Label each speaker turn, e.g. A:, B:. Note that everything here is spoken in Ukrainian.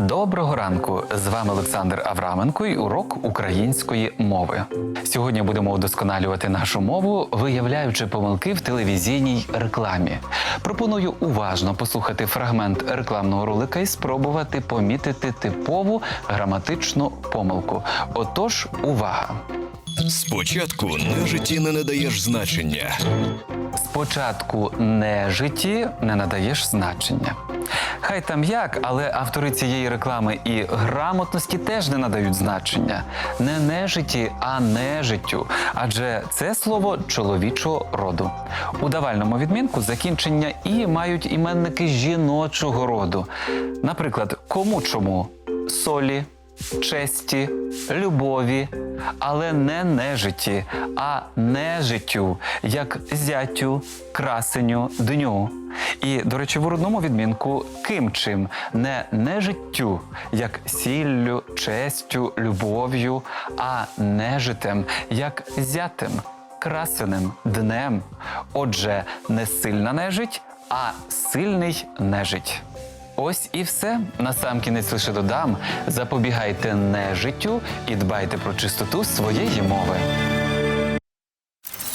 A: Доброго ранку! З вами Олександр Авраменко і урок української мови. Сьогодні будемо удосконалювати нашу мову, виявляючи помилки в телевізійній рекламі. Пропоную уважно послухати фрагмент рекламного ролика і спробувати помітити типову граматичну помилку. Отож, увага!
B: Спочатку нежиті не надаєш значення.
A: Спочатку нежиті не надаєш значення. Хай там як, але автори цієї реклами і грамотності теж не надають значення. Не нежиті, а нежиттю. Адже це слово чоловічого роду. У давальному відмінку закінчення і мають іменники жіночого роду. Наприклад, кому чому солі, честі, любові, але не нежиті, а нежиттю, як зятю, красеню, дню. І, до речі, в родному відмінку ким чим не нежиттю, як сіллю, честю, любов'ю, а нежитем, як зятем, красеним, днем. Отже, не сильна нежить, а сильний нежить. Ось і все. Насамкінець лише додам: запобігайте нежиттю і дбайте про чистоту своєї мови.